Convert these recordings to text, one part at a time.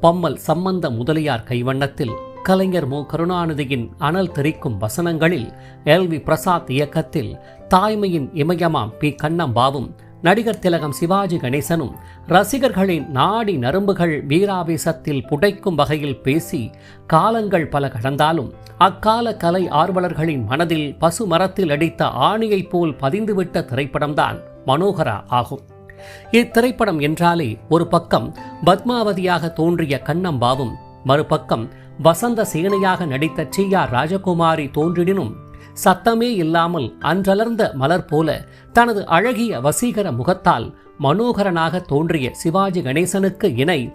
பம்மல் சம்பந்த முதலியார் கைவண்ணத்தில் கலைஞர் மு. கருணாநிதியின் அனல் தெரிக்கும் வசனங்களில் எல் வி பிரசாத் இயக்கத்தில் தாய்மையின் இமயமாம் பி. கண்ணம்பாவும் நடிகர் திலகம் சிவாஜி கணேசனும் ரசிகர்களின் நாடி நரம்புகள் வீராவேசத்தில் புடைக்கும் வகையில் பேசி காலங்கள் பல கடந்தாலும் அக்கால கலை ஆர்வலர்களின் மனதில் பசு மரத்தில் அடித்த ஆணியைப் போல் பதிந்துவிட்ட திரைப்படம்தான் மனோகரா ஆகும். இத்திரைப்படம் என்றாலே ஒரு பக்கம் பத்மாவதியாக தோன்றிய கண்ணம்பாவும் மறுபக்கம் வசந்த சேனையாக நடித்த டி ஆர். ராஜகுமாரி தோன்றிடினும் சத்தமே இல்லாமல் அன்றலர்ந்த மலர் போல தனது அழகிய வசீகர முகத்தால் மனோகரனாக தோன்றிய சிவாஜி கணேசனுக்கு இணை.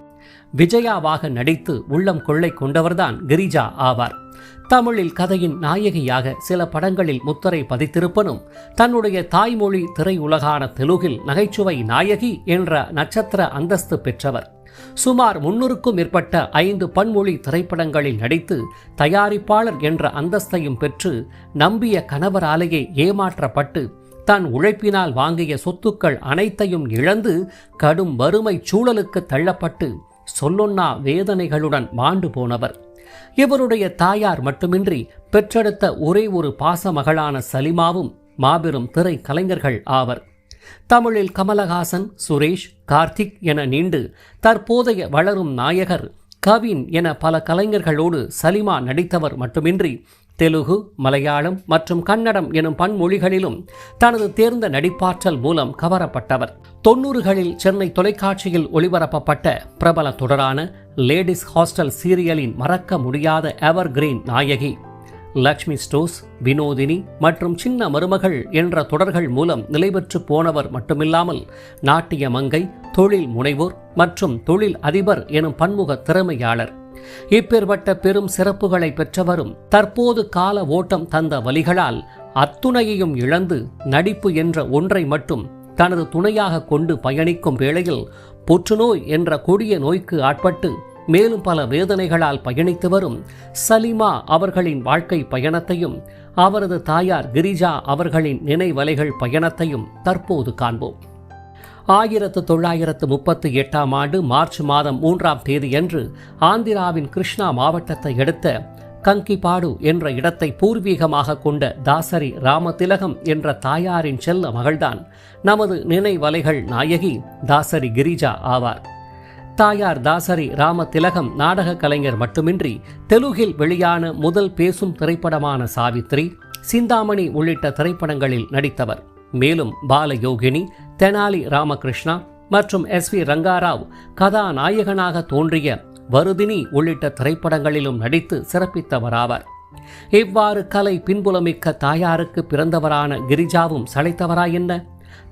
விஜயாவாக நடித்து உள்ளம் கொள்ளை கொண்டவர்தான் கிரிஜா ஆவார். தமிழில் கதையின் நாயகியாக சில படங்களில் முத்திரை பதித்திருப்பனும் தன்னுடைய தாய்மொழி திரையுலகான தெலுகில் நகைச்சுவை நாயகி என்ற நட்சத்திர அந்தஸ்து பெற்றவர். சுமார் முன்னூறுக்கும் மேற்பட்ட ஐந்து பன்மொழி திரைப்படங்களில் நடித்து தயாரிப்பாளர் என்ற அந்தஸ்தையும் பெற்று நம்பிய கணவராலேயே ஏமாற்றப்பட்டு தன் உழைப்பினால் வாங்கிய சொத்துக்கள் அனைத்தையும் இழந்து கடும் வறுமை சூழலுக்கு தள்ளப்பட்டு சொல்லொன்னா வேதனைகளுடன் மாண்டு போனவர். இவருடைய தாயார் மட்டுமின்றி பெற்றெடுத்த ஒரே ஒரு பாசமகளான சலிமாவும் மாபெரும் திரை கலைஞர்கள் ஆவர். தமிழில் கமலஹாசன் சுரேஷ் கார்த்திக் என நீண்டு தற்போதைய வளரும் நாயகர் கவின் என பல கலைஞர்களோடு சலிமா நடித்தவர் மட்டுமின்றி தெலுகு மலையாளம் மற்றும் கன்னடம் எனும் பன்மொழிகளிலும் தனது தேர்ந்த நடிப்பாற்றல் மூலம் கவரப்பட்டவர். தொன்னூறுகளில் சென்னை தொலைக்காட்சியில் ஒளிபரப்பப்பட்ட பிரபல தொடரான லேடிஸ் ஹாஸ்டல் சீரியலின் மறக்க முடியாத எவர் கிரீன் நாயகி லக்ஷ்மி ஸ்டோஸ் வினோதினி மற்றும் சின்ன மருமகள் என்ற தொடர்கள் மூலம் நிலைபெற்று போனவர் மட்டுமில்லாமல் நாட்டிய மங்கை தொழில் முனைவோர் மற்றும் தொழில் அதிபர் எனும் பன்முக திறமையாளர். இப்பேற்பட்ட பெரும் சிறப்புகளை பெற்றவரும் தற்போது கால ஓட்டம் தந்த வலிகளால் அத்துணையையும் இழந்து நடிப்பு என்ற ஒன்றை மட்டும் தனது துணையாக கொண்டு பயணிக்கும் வேளையில் புற்றுநோய் என்ற கொடிய நோய்க்கு ஆட்பட்டு மேலும் பல வேதனைகளால் பயணித்து வரும் சலிமா அவர்களின் வாழ்க்கை பயணத்தையும் அவரது தாயார் கிரிஜா அவர்களின் நினைவலைகள் பயணத்தையும் தற்போது காண்போம். ஆயிரத்து தொள்ளாயிரத்து முப்பத்தி எட்டாம் ஆண்டு மார்ச் மாதம் மூன்றாம் தேதியன்று ஆந்திராவின் கிருஷ்ணா மாவட்டத்தை எடுத்த கங்கிபாடு என்ற இடத்தை பூர்வீகமாக கொண்ட தாசரி ராமதிலகம் என்ற தாயாரின் செல்ல மகள்தான். நமது நினைவலைகள் நாயகி தாசரி கிரிஜா ஆவார். தாயார் தாசரி ராம திலகம் நாடக கலைஞர் மட்டுமின்றி தெலுகில் வெளியான முதல் பேசும் திரைப்படமான சாவித்ரி சிந்தாமணி உள்ளிட்ட திரைப்படங்களில் நடித்தவர். மேலும் பாலயோகினி தெனாலி ராமகிருஷ்ணா மற்றும் எஸ் வி ரங்காராவ் கதாநாயகனாக தோன்றிய வருதினி உள்ளிட்ட திரைப்படங்களிலும் நடித்து சிறப்பித்தவராவார். இவ்வாறு கலை பின்புலமிக்க தாயாருக்கு பிறந்தவரான கிரிஜாவும் சளைத்தவரா என்ன?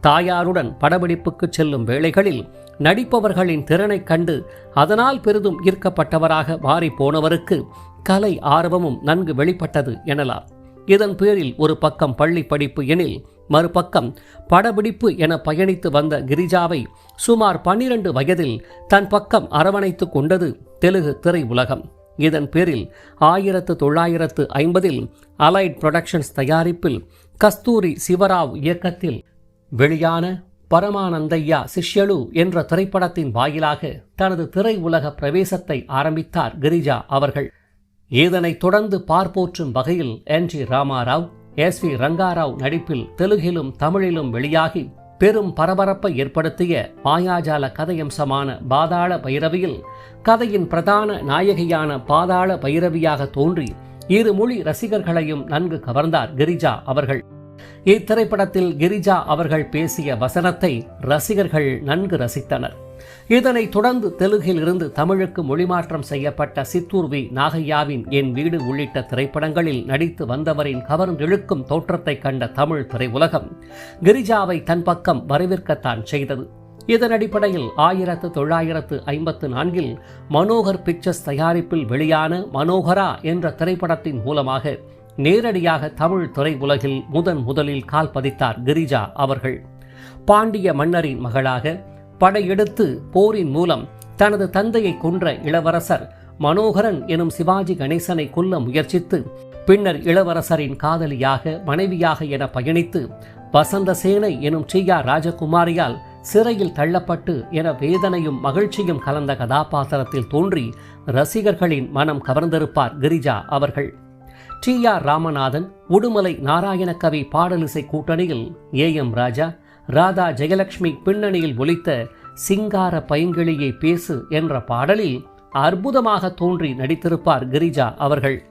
தாயாருடன் படப்பிடிப்புக்கு செல்லும் வேளைகளில் நடிப்பவர்களின் திறனைக் கண்டு அதனால் பெரிதும் ஈர்க்கப்பட்டவராக மாறி போனவருக்கு கலை ஆர்வமும் நன்கு வெளிப்பட்டது எனலாம். இதன் பேரில் ஒரு பக்கம் பள்ளி படிப்பு எனில் மறுபக்கம் படப்பிடிப்பு என பயணித்து வந்த கிரிஜாவை சுமார் பன்னிரண்டு வயதில் தன் பக்கம் அரவணைத்து கொண்டது தெலுங்கு திரை உலகம் இதன் பேரில் ஆயிரத்து தொள்ளாயிரத்து ஐம்பதில் அலைட் புரொடக்ஷன்ஸ் தயாரிப்பில் கஸ்தூரி சிவராவ் இயக்கத்தில் வெளியான பரமானந்தையா சிஷ்யலு என்ற திரைப்படத்தின் வாயிலாக தனது திரை உலக பிரவேசத்தை ஆரம்பித்தார் கிரிஜா அவர்கள். இதனைத் தொடர்ந்து பார்ப்போற்றும் வகையில் N. G. Rama Rao S V Ranga Rao நடிப்பில் தெலுங்கிலும் தமிழிலும் வெளியாகி பெரும் பரபரப்பை ஏற்படுத்திய மாயாஜால கதையம்சமான பாதாள பைரவியில் கதையின் பிரதான நாயகியான பாதாள பைரவியாக தோன்றி இரு மொழி ரசிகர்களையும் நன்கு கவர்ந்தார் கிரிஜா அவர்கள். இத்திரைப்படத்தில் கிரிஜா அவர்கள் பேசிய வசனத்தை ரசிகர்கள் நன்கு ரசித்தனர். இதனைத் தொடர்ந்து தெலுங்கில் இருந்து தமிழுக்கு மொழிமாற்றம் செய்யப்பட்ட சித்தூர்வி நாகையாவின் என் வீடு உள்ளிட்ட திரைப்படங்களில் நடித்து வந்தவரின் கவர்ந்திழுக்கும் தோற்றத்தை கண்ட தமிழ் திரையுலகம் கிரிஜாவை தன் பக்கம் வரவேற்கத்தான் செய்தது. இதன் அடிப்படையில் ஆயிரத்து தொள்ளாயிரத்து ஐம்பத்து நான்கில் மனோகர் பிக்சர்ஸ் தயாரிப்பில் வெளியான மனோகரா என்ற திரைப்படத்தின் மூலமாக நேரடியாக தமிழ் திரையுலகில் முதன் முதலில் கால் பதித்தார் கிரிஜா அவர்கள். பாண்டிய மன்னரின் மகளாக படையெடுத்து போரின் மூலம் தனது தந்தையை கொன்ற இளவரசர் மனோகரன் எனும் சிவாஜி கணேசனை கொல்ல முயற்சித்து பின்னர் இளவரசரின் காதலியாக மனைவியாக என பயணித்து வசந்தசேனை எனும் டி ஆர். ராஜகுமாரியால் சிறையில் தள்ளப்பட்டு என வேதனையும் மகிழ்ச்சியும் கலந்த கதாபாத்திரத்தில் தோன்றி ரசிகர்களின் மனம் கவர்ந்திருப்பார் கிரிஜா அவர்கள். டி. ஆர். ராமநாதன் உடுமலை நாராயணகவி பாடலிசை கூட்டணியில் ஏ. எம். ராஜா ராதா ஜெயலட்சுமி பின்னணியில் ஒலித்த சிங்கார பைங்கிளியை பேசு என்ற பாடலில் அற்புதமாக தோன்றி நடித்திருப்பார் கிரிஜா அவர்கள்.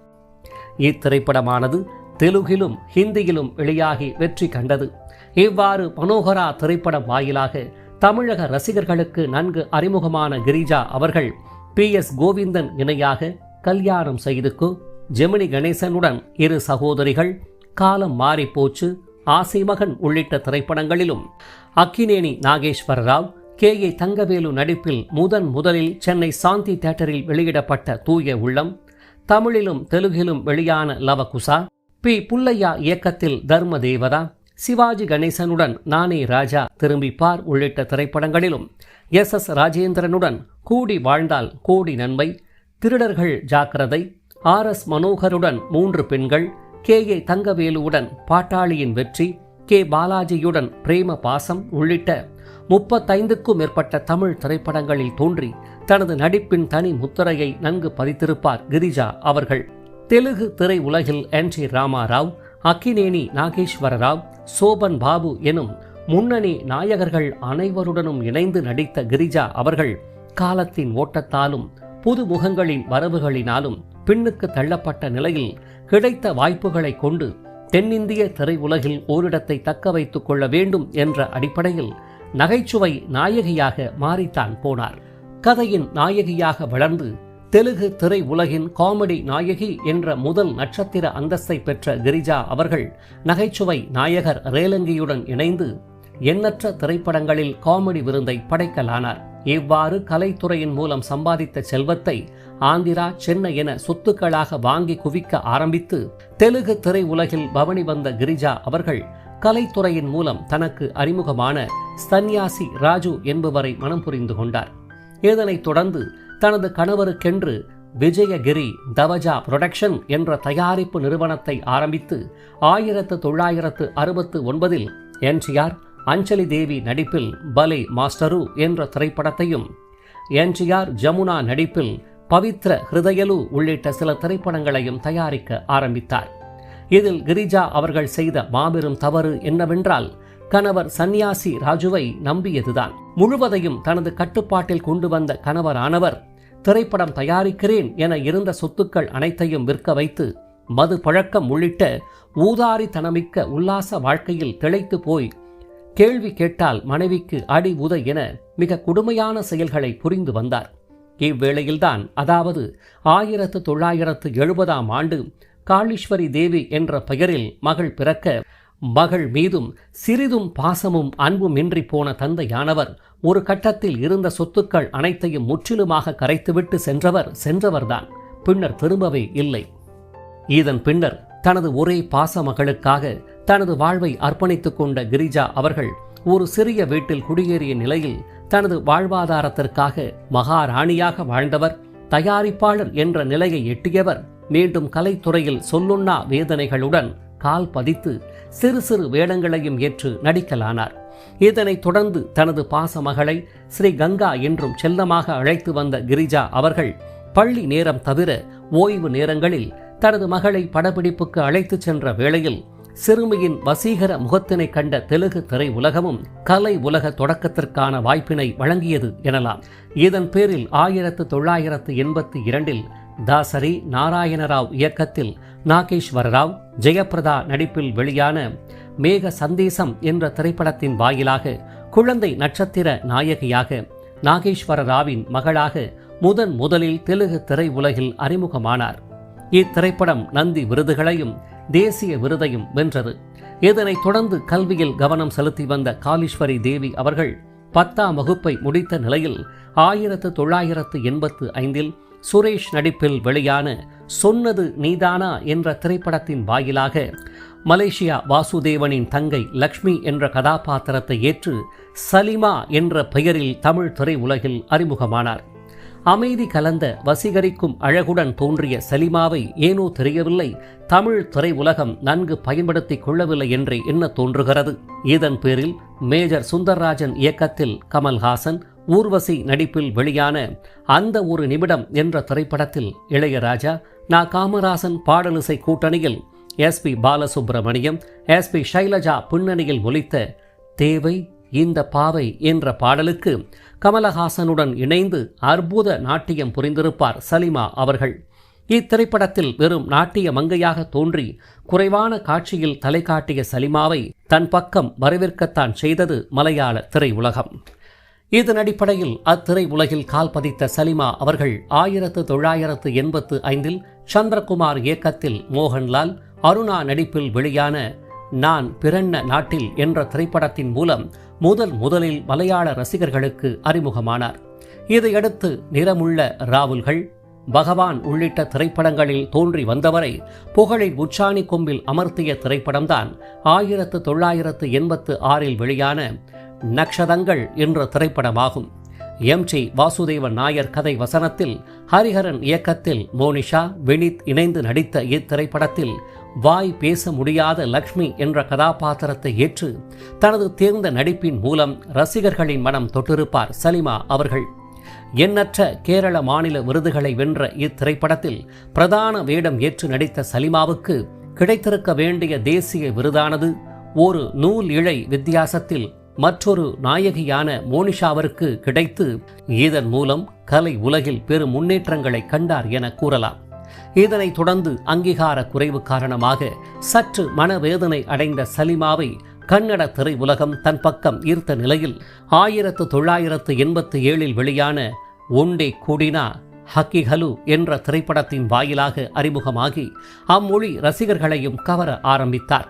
இத்திரைப்படமானது தெலுகிலும் ஹிந்தியிலும் வெளியாகி வெற்றி கண்டது. இவ்வாறு மனோகரா திரைப்படம் வாயிலாக தமிழக ரசிகர்களுக்கு நன்கு அறிமுகமான கிரிஜா அவர்கள் பி. எஸ். கோவிந்தன் இணையாக கல்யாணம் செய்துக்கு ஜெமினி கணேசனுடன் இரு சகோதரிகள் காலம் மாறிப்போச்சு. ஆசை மகன் உள்ளிட்ட திரைப்படங்களிலும் அக்கினேனி நாகேஸ்வர ராவ் கே. ஏ. தங்கவேலு நடிப்பில் முதன் முதலில் சென்னை சாந்தி தியேட்டரில் வெளியிடப்பட்ட தூய உள்ளம் தமிழிலும் தெலுங்கிலும் வெளியான லவகுசா பி. புல்லையா இயக்கத்தில் தர்ம தேவதா சிவாஜி கணேசனுடன் நானே ராஜா திரும்பிப்பார் உள்ளிட்ட திரைப்படங்களிலும் எஸ். எஸ். ராஜேந்திரனுடன் கூடி வாழ்ந்தால் கோடி நன்மை திருடர்கள் ஜாக்கிரதை ஆர். எஸ். மனோகருடன் மூன்று பெண்கள் கே. ஏ. தங்கவேலுவுடன் பாட்டாளியின் வெற்றி கே. பாலாஜியுடன் பிரேம பாசம் உள்ளிட்ட முப்பத்தைந்துக்கும் மேற்பட்ட தமிழ் திரைப்படங்களில் தோன்றி தனது நடிப்பின் தனி முத்திரையை நன்கு பதித்திருப்பார் கிரிஜா அவர்கள். தெலுங்கு திரை உலகில் என். ஜி. ராமாராவ் அக்கினேனி நாகேஸ்வர ராவ் சோபன் பாபு எனும் முன்னணி நாயகர்கள் அனைவருடனும் இணைந்து நடித்த கிரிஜா அவர்கள் காலத்தின் ஓட்டத்தாலும் புது முகங்களின் வரவுகளினாலும் பின்னுக்கு தள்ளப்பட்ட நிலையில் கிடைத்த வாய்ப்புகளை கொண்டு தென்னிந்திய திரையுலகில் ஓரிடத்தை தக்க வைத்துக் கொள்ள வேண்டும் என்ற அடிப்படையில் நகைச்சுவை நாயகியாக மாறித்தான் போனார். கதையின் நாயகியாக வளர்ந்து தெலுங்கு திரை உலகின் காமெடி நாயகி என்ற முதல் நட்சத்திர அந்தஸ்தை பெற்ற கிரிஜா அவர்கள் நகைச்சுவை நாயகர் ரேலங்கியுடன் இணைந்து எண்ணற்ற திரைப்படங்களில் காமெடி விருந்தை படைக்கலானார். இவ்வாறு கலைத்துறையின் மூலம் சம்பாதித்த செல்வத்தை ஆந்திரா சென்னை என சொத்துக்களாக வாங்கி குவிக்க ஆரம்பித்து தெலுங்கு திரை உலகில் பவனி வந்த கிரிஜா அவர்கள் கலைத்துறையின் மூலம் தனக்கு அறிமுகமான சன்யாசி ராஜு என்பவரை மனம் புரிந்து கொண்டார். இதனைத் தொடர்ந்து தனது கணவருக்கென்று விஜயகிரி தவஜா புரொடக்ஷன் என்ற தயாரிப்பு நிறுவனத்தை ஆரம்பித்து ஆயிரத்து தொள்ளாயிரத்து அறுபத்து ஒன்பதில் என்டிஆர் அஞ்சலி தேவி நடிப்பில் பலே மாஸ்டரு என்ற திரைப்படத்தையும் என்டிஆர் ஜமுனா நடிப்பில் பவித்ர ஹிருதயலு உள்ளிட்ட சில திரைப்படங்களையும் தயாரிக்க ஆரம்பித்தார். இதில் கிரிஜா அவர்கள் செய்த மாபெரும் தவறு என்னவென்றால் கணவர் சந்நியாசி ராஜுவை நம்பியதுதான். முழுவதையும் தனது கட்டுப்பாட்டில் கொண்டு வந்த கணவரானவர் திரைப்படம் தயாரிக்கிறேன் என இருந்த சொத்துக்கள் அனைத்தையும் விற்க வைத்து மது பழக்கம் உள்ளிட்ட ஊதாரித்தனமிக்க உல்லாச வாழ்க்கையில் திளைத்து போய் கேள்வி கேட்டால் மனைவிக்கு அடி உத என மிக கொடுமையான செயல்களை புரிந்து வந்தார். இவ்வேளையில்தான் அதாவது ஆயிரத்து தொள்ளாயிரத்து எழுபதாம் ஆண்டு காளீஸ்வரி தேவி என்ற பெயரில் மகள் பிறக்க மகள் மீதும் சிறிதும் பாசமும் அன்பும் இன்றி போன தந்தையானவர் ஒரு கட்டத்தில் இருந்த சொத்துக்கள் அனைத்தையும் முற்றிலுமாக கரைத்துவிட்டு சென்றவர் சென்றவர்தான். பின்னர் திரும்பவே இல்லை. இதன் பின்னர் தனது ஒரே பாச மகளுக்காக தனது வாழ்வை அர்ப்பணித்துக் கொண்ட கிரிஜா அவர்கள் ஒரு சிறிய வீட்டில் குடியேறிய நிலையில் தனது வாழ்வாதாரத்திற்காக மகாராணியாக வாழ்ந்தவர் தயாரிப்பாளர் என்ற நிலையை எட்டியவர். மீண்டும் கலைத்துறையில் சொல்லுண்ணா வேதனைகளுடன் கால் பதித்து சிறு சிறு வேடங்களையும் ஏற்று நடிக்கலானார். இதனைத் தொடர்ந்து தனது பாசமகளை ஸ்ரீ கங்கா என்றும் செல்லமாக அழைத்து வந்த கிரிஜா அவர்கள் பள்ளி நேரம் தவிர ஓய்வு நேரங்களில் தனது மகளை படப்பிடிப்புக்கு அழைத்துச் சென்ற வேளையில் சிறுமியின் வசீகர முகத்தினை கண்ட தெலுங்கு திரை உலகமும் கலை உலக தொடக்கத்திற்கான வாய்ப்பினை வழங்கியது எனலாம். இதன் பேரில் ஆயிரத்து தொள்ளாயிரத்து எண்பத்தி இரண்டில் தாசரி நாராயணராவ் இயக்கத்தில் நாகேஸ்வர ராவ் ஜெயபிரதா நடிப்பில் வெளியான மேக சந்தேசம் என்ற திரைப்படத்தின் வாயிலாக குழந்தை நட்சத்திர நாயகியாக நாகேஸ்வர ராவின் மகளாக முதன் முதலில் தெலுங்கு திரை உலகில் அறிமுகமானார். இத்திரைப்படம் நந்தி விருதுகளையும் தேசிய விருதையும் வென்றது. இதனைத் தொடர்ந்து கல்வியில் கவனம் செலுத்தி வந்த காலீஸ்வரி தேவி அவர்கள் பத்தாம் வகுப்பை முடித்த நிலையில் ஆயிரத்து தொள்ளாயிரத்து எண்பத்து ஐந்தில் சுரேஷ் நடிப்பில் வெளியான சொன்னது நீதானா என்ற திரைப்படத்தின் வாயிலாக மலேசியா வாசுதேவனின் தங்கை லக்ஷ்மி என்ற கதாபாத்திரத்தை ஏற்று சலிமா என்ற பெயரில் தமிழ் திரையுலகில் அறிமுகமானார். அமைதி கலந்த வசீகரிக்கும் அழகுடன் தோன்றிய சலிமாவை ஏனோ தெரியவில்லை. தமிழ் திரையுலகம் நன்கு பயன்படுத்திக் கொள்ளவில்லை என்றே என்ன தோன்றுகிறது? இதன் பேரில் மேஜர் சுந்தர்ராஜன் இயக்கத்தில் கமல்ஹாசன் ஊர்வசி நடிப்பில் வெளியான அந்த ஒரு நிமிடம் என்ற திரைப்படத்தில் இளையராஜா நா. காமராசன் பாடலிசை கூட்டணியில் S. P. Balasubrahmanyam S. P. Shailaja பின்னணியில் ஒலித்த தேவை இந்த பாவை என்ற பாடலுக்கு கமலஹாசனுடன் இணைந்து அற்புத நாட்டியம் புரிந்திருப்பார் சலிமா அவர்கள். இத்திரைப்படத்தில் வெறும் நாட்டிய மங்கையாக தோன்றி குறைவான காட்சியில் தலை காட்டிய சலிமாவை தன் பக்கம் வரவேற்கத்தான் செய்தது மலையாள திரையுலகம். இதன் அடிப்படையில் அத்திரை உலகில் கால் பதித்த சலிமா அவர்கள் ஆயிரத்து தொள்ளாயிரத்து எண்பத்து ஐந்தில் சந்திரகுமார் இயக்கத்தில் மோகன்லால் அருணா நடிப்பில் வெளியான நான் பிறன்ன நாட்டில் என்ற திரைப்படத்தின் மூலம் முதல் முதலில் மலையாள ரசிகர்களுக்கு அறிமுகமானார். இதையடுத்து நிறமுள்ள ராவுல்கள் பகவான் உள்ளிட்ட திரைப்படங்களில் தோன்றி வந்தவரை புகழை உச்சாணி கொம்பில் அமர்த்திய திரைப்படம்தான் ஆயிரத்து தொள்ளாயிரத்து எண்பத்து ஆறில் வெளியான நக்ஷதங்கள் என்ற திரைப்படமாகும். எம். டி வாசுதேவன் நாயர் கதை வசனத்தில் ஹரிஹரன் இயக்கத்தில் மோனிஷா வினித் இணைந்து நடித்த இத்திரைப்படத்தில் வாய் பேச முடியாத லக்ஷ்மி என்ற கதாபாத்திரத்தை ஏற்று தனது தேர்ந்த நடிப்பின் மூலம் ரசிகர்களின் மனம் தொட்டிருப்பார் சலிமா அவர்கள். எண்ணற்ற கேரள மாநில விருதுகளை வென்ற இத்திரைப்படத்தில் பிரதான வேடம் ஏற்று நடித்த சலிமாவுக்கு கிடைத்திருக்க வேண்டிய தேசிய விருதானது ஒரு நூல் இழை வித்தியாசத்தில் மற்றொரு நாயகியான மோனிஷாவிற்கு கிடைத்து இதன் மூலம் கலை உலகில் பெரும் முன்னேற்றங்களை கண்டார் என கூறலாம். இதனைத் தொடர்ந்து அங்கீகார குறைவு காரணமாக சற்று மனவேதனை அடைந்த சலிமாவை கன்னட திரையுலகம் தன் பக்கம் ஈர்த்த நிலையில் ஆயிரத்து தொள்ளாயிரத்து எண்பத்தி ஏழில் வெளியான ஒண்டே கூடினா ஹக்கிஹலு என்ற திரைப்படத்தின் வாயிலாக அறிமுகமாகி அம்மொழி ரசிகர்களையும் கவர ஆரம்பித்தார்.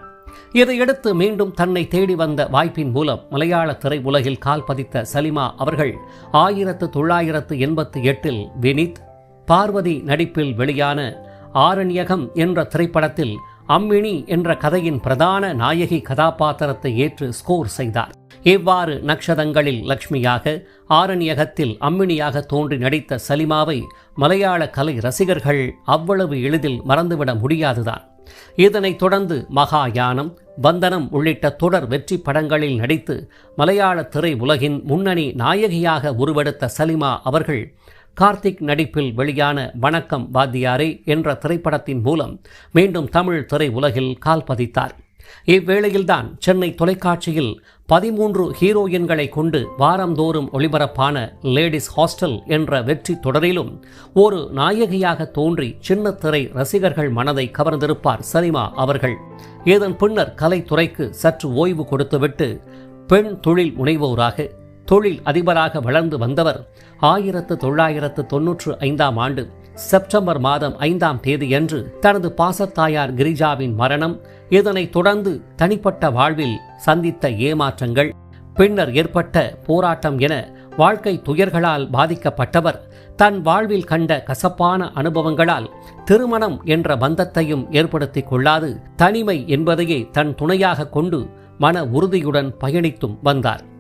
இதையடுத்து மீண்டும் தன்னை தேடி வந்த வாய்ப்பின் மூலம் மலையாள திரையுலகில் கால் பதித்த சலிமா அவர்கள் ஆயிரத்து தொள்ளாயிரத்து எண்பத்தி எட்டில் வினித் பார்வதி நடிப்பில் வெளியான ஆரண்யகம் என்ற திரைப்படத்தில் அம்மினி என்ற கதையின் பிரதான நாயகி கதாபாத்திரத்தை ஏற்று ஸ்கோர் செய்தார். இவ்வாறு நக்ஷதங்களில் லக்ஷ்மியாக ஆரண்யகத்தில் அம்மினியாக தோன்றி நடித்த சலிமாவை மலையாள கலை ரசிகர்கள் அவ்வளவு எளிதில் மறந்துவிட முடியாதுதான். இதனைத் தொடர்ந்து மகாயானம் வந்தனம் உள்ளிட்ட தொடர் வெற்றி படங்களில் நடித்து மலையாள திரை உலகின் முன்னணி நாயகியாக உருவெடுத்த சலிமா அவர்கள் கார்த்திக் நடிப்பில் வெளியான வணக்கம் வாத்தியாரே என்ற திரைப்படத்தின் மூலம் மீண்டும் தமிழ் திரை உலகில் கால் பதித்தார். இவ்வேளையில்தான் சென்னை தொலைக்காட்சியில் பதிமூன்று ஹீரோயின்களை கொண்டு வாரந்தோறும் ஒளிபரப்பான லேடிஸ் ஹாஸ்டல் என்ற வெற்றி தொடரிலும் ஒரு நாயகியாக தோன்றி சின்னத்திரை ரசிகர்கள் மனதை கவர்ந்திருப்பார் சரிமா அவர்கள். இதன் பின்னர் கலைத்துறைக்கு சற்று ஓய்வு கொடுத்துவிட்டு பெண் தொழில் முனைவோராக தொழில் அதிபராக வளர்ந்து வந்தவர். ஆயிரத்து தொள்ளாயிரத்து தொன்னூற்று ஐந்தாம் ஆண்டு செப்டம்பர் மாதம் ஐந்தாம் தேதியன்று தனது பாசத்தாயார் கிரிஜாவின் மரணம் இதனைத் தொடர்ந்து தனிப்பட்ட வாழ்வில் சந்தித்த ஏமாற்றங்கள் பின்னர் ஏற்பட்ட போராட்டம் என வாழ்க்கை துயர்களால் பாதிக்கப்பட்டவர். தன் வாழ்வில் கண்ட கசப்பான அனுபவங்களால் திருமணம் என்ற பந்தத்தையும் ஏற்படுத்திக் கொள்ளாது தனிமை என்பதையே தன் துணையாக கொண்டு மன உறுதியுடன் பயணித்தும் வந்தார்.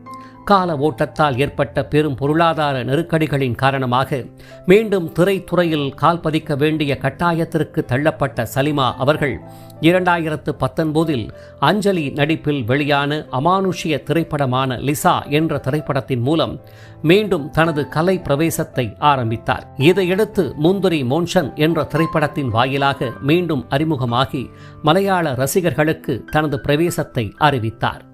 கால ஓட்டத்தால் ஏற்பட்ட பெரும் பொருளாதார நெருக்கடிகளின் காரணமாக மீண்டும் திரைத்துறையில் கால் பதிக்க வேண்டிய கட்டாயத்திற்கு தள்ளப்பட்ட சலிமா அவர்கள் இரண்டாயிரத்து பத்தொன்பதில் அஞ்சலி நடிப்பில் வெளியான அமானுஷ்ய திரைப்படமான லிசா என்ற திரைப்படத்தின் மூலம் மீண்டும் தனது கலை பிரவேசத்தை ஆரம்பித்தார். இதையடுத்து முந்துரி மோன்ஷன் என்ற திரைப்படத்தின் வாயிலாக மீண்டும் அறிமுகமாகி மலையாள ரசிகர்களுக்கு தனது பிரவேசத்தை அறிவித்தார்.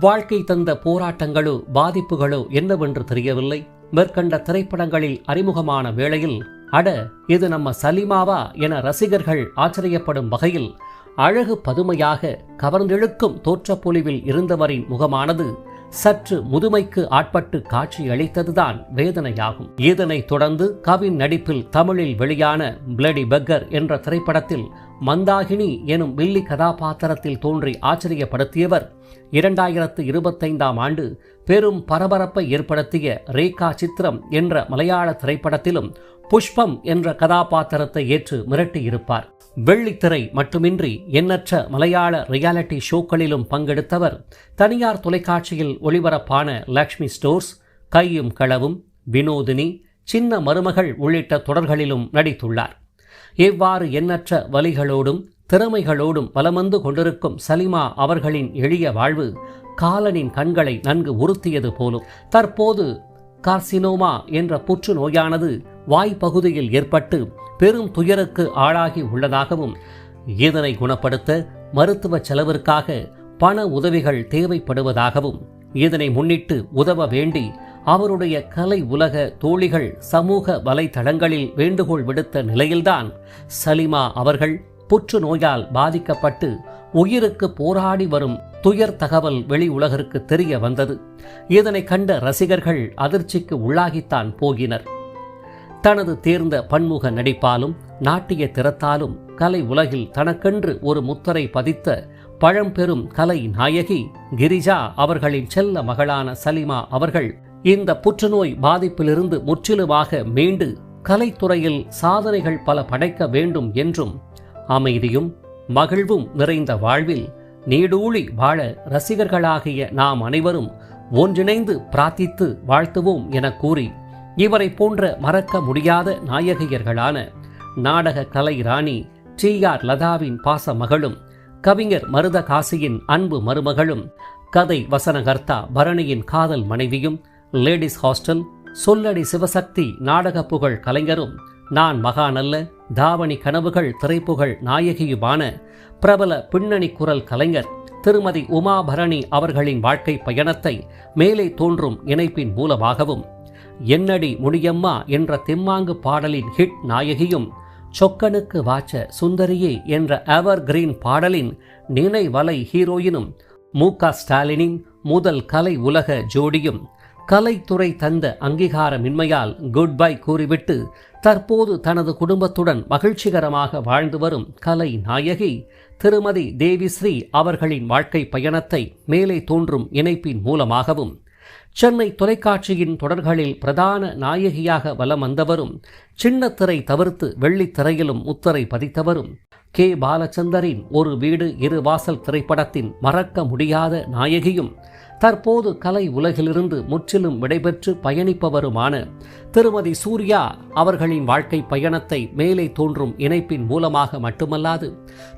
வாழ்க்கை தந்த போராட்டங்களோ பாதிப்புகளோ என்னவென்று தெரியவில்லை. மேற்கண்ட திரைப்படங்களில் அறிமுகமான வேளையில் அட இது நம்ம சலிமாவா என ரசிகர்கள் ஆச்சரியப்படும் வகையில் அழகு பதுமையாக கவர்ந்தெழுக்கும் தோற்றப்பொலிவில் இருந்தவரின் முகமானது சற்று முதுமைக்கு ஆட்பட்டு காட்சியளித்ததுதான் வேதனையாகும். இதனைத் தொடர்ந்து கவின் நடிப்பில் தமிழில் வெளியான பிளடி பெக்கர் என்ற திரைப்படத்தில் மந்தாகினி எனும் வில்லி கதாபாத்திரத்தில் தோன்றி ஆச்சரியப்படுத்தியவர். இரண்டாயிரத்து இருபத்தைந்தாம் ஆண்டு பெரும் பரபரப்பை ஏற்படுத்திய ரேகா சித்திரம் என்ற மலையாள திரைப்படத்திலும் புஷ்பம் என்ற கதாபாத்திரத்தை ஏற்று மிரட்டியிருப்பார். வெள்ளித்திரை மட்டுமின்றி எண்ணற்ற மலையாள ரியாலிட்டி ஷோக்களிலும் பங்கெடுத்தவர். தனியார் தொலைக்காட்சியில் ஒளிபரப்பான லக்ஷ்மி ஸ்டோர்ஸ் கையும் களவும் வினோதினி சின்ன மருமகள் உள்ளிட்ட தொடர்களிலும் நடித்துள்ளார். இவ்வாறு எண்ணற்ற வழிகளோடும் திறமைகளோடும் வலமந்து கொண்டிருக்கும் சலிமா அவர்களின் எளிய வாழ்வு காலனின் கண்களை நன்கு உறுத்தியது போலும். தற்போது கார்சினோமா என்ற புற்றுநோயானது வாய்ப்பகுதியில் ஏற்பட்டு பெரும் துயருக்கு ஆளாகி உள்ளதாகவும் இதனை குணப்படுத்த மருத்துவ செலவிற்காக பண உதவிகள் தேவைப்படுவதாகவும் இதனை முன்னிட்டு உதவ வேண்டி அவருடைய கலை உலக தோழிகள் சமூக வலைதளங்களில் வேண்டுகோள் விடுத்த நிலையில்தான் சலிமா அவர்கள் புற்றுநோயால் பாதிக்கப்பட்டு உயிருக்கு போராடி வரும் துயர் தகவல் வெளி உலகிற்கு தெரிய வந்தது. இதனை கண்ட ரசிகர்கள் அதிர்ச்சிக்கு உள்ளாகித்தான் போகினர். தனது தேர்ந்த பன்முக நடிப்பாலும் நாட்டிய திறத்தாலும் கலை உலகில் தனக்கென்று ஒரு முத்தரை பதித்த பழம்பெரும் கலை நாயகி கிரிஜா அவர்களின் செல்ல மகளான சலிமா அவர்கள் இந்த புற்றுநோய் பாதிப்பிலிருந்து முற்றிலுமாக மீண்டு கலைத்துறையில் சாதனைகள் பல படைக்க வேண்டும் என்றும் அமைதியும் மகிழ்வும் நிறைந்த வாழ்வில் நீடூழி வாழ ரசிகர்களாகிய நாம் அனைவரும் ஒன்றிணைந்து பிரார்த்தித்து வாழ்த்துவோம் என கூறி இவரை போன்ற மறக்க முடியாத நாயகியர்களான நாடக கலை ராணி டி ஆர் லதாவின் பாச மகளும் கவிஞர் மருதகாசியின் அன்பு மருமகளும் கதை வசனகர்த்தா பரணியின் காதல் மனைவியும் லேடிஸ் ஹாஸ்டல் சொல்லடி சிவசக்தி நாடக புகழ் கலைஞரும் நான் மகானல்ல தாவணி கனவுகள் திரைப்புகழ் நாயகியுமான பிரபல பின்னணி குரல் கலைஞர் திருமதி உமாபரணி அவர்களின் வாழ்க்கை பயணத்தை மேலே தோன்றும் இணைப்பின் மூலமாகவும் என்னடி முனியம்மா என்ற தெம்மாங்கு பாடலின் ஹிட் நாயகியும் சொக்கனுக்கு வாச்ச சுந்தரியே என்ற எவர் கிரீன் பாடலின் நினைவலை ஹீரோயினும் மு க ஸ்டாலினின் முதல் கலை உலக ஜோடியும் கலைத்துறை தந்த அங்கீகாரமின்மையால் குட் பை கூறிவிட்டு தற்போது தனது குடும்பத்துடன் மகிழ்ச்சிகரமாக வாழ்ந்து வரும் கலை நாயகி திருமதி தேவிஸ்ரீ அவர்களின் வாழ்க்கை பயணத்தை மேலே தோன்றும் இணைப்பின் மூலமாகவும் சென்னை தொலைக்காட்சியின் தொடர்களில் பிரதான நாயகியாக வலம் வந்தவரும் சின்னத்திரை தவிர்த்து வெள்ளித்திரையிலும் முத்திரை பதித்தவரும் கே. பாலச்சந்தரின் ஒரு வீடு இரு வாசல் திரைப்படத்தின் மறக்க முடியாத நாயகியும் தற்போது கலை உலகிலிருந்து முற்றிலும் விடைபெற்று பயணிப்பவருமான திருமதி சூர்யா அவர்களின் வாழ்க்கை பயணத்தை மேலே தோன்றும் இணைப்பின் மூலமாக மட்டுமல்லாது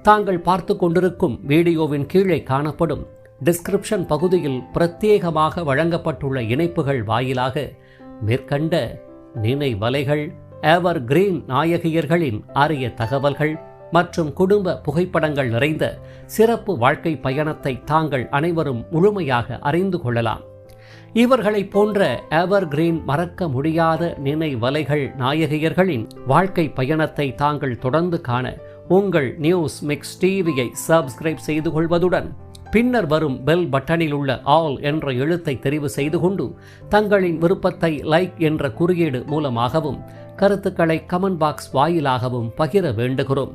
தாங்கள் பார்த்து கொண்டிருக்கும் வீடியோவின் கீழே காணப்படும் டிஸ்கிரிப்ஷன் பகுதியில் பிரத்யேகமாக வழங்கப்பட்டுள்ள இணைப்புகள் வாயிலாக மேற்கண்ட நினைவலைகள் எவர் கிரீன் நாயகியர்களின் அரிய தகவல்கள் மற்றும் குடும்ப புகைப்படங்கள் நிறைந்த சிறப்பு வாழ்க்கை பயணத்தை தாங்கள் அனைவரும் முழுமையாக அறிந்து கொள்ளலாம். இவர்களைப் போன்ற எவர் கிரீன் மறக்க முடியாத நினைவலைகள் நாயகியர்களின் வாழ்க்கை பயணத்தை தாங்கள் தொடர்ந்து காண உங்கள் நியூஸ் மிக்ஸ் டிவியை சப்ஸ்கிரைப் செய்து கொள்வதுடன் பின்னர் வரும் பெல் பட்டனில் உள்ள ஆல் என்ற எழுத்தை தெரிவு செய்து கொண்டு தங்களின் விருப்பத்தை லைக் என்ற குறியீடு மூலமாகவும் கருத்துக்களை கமெண்ட் பாக்ஸ் வாயிலாகவும் பகிர வேண்டுகிறோம்.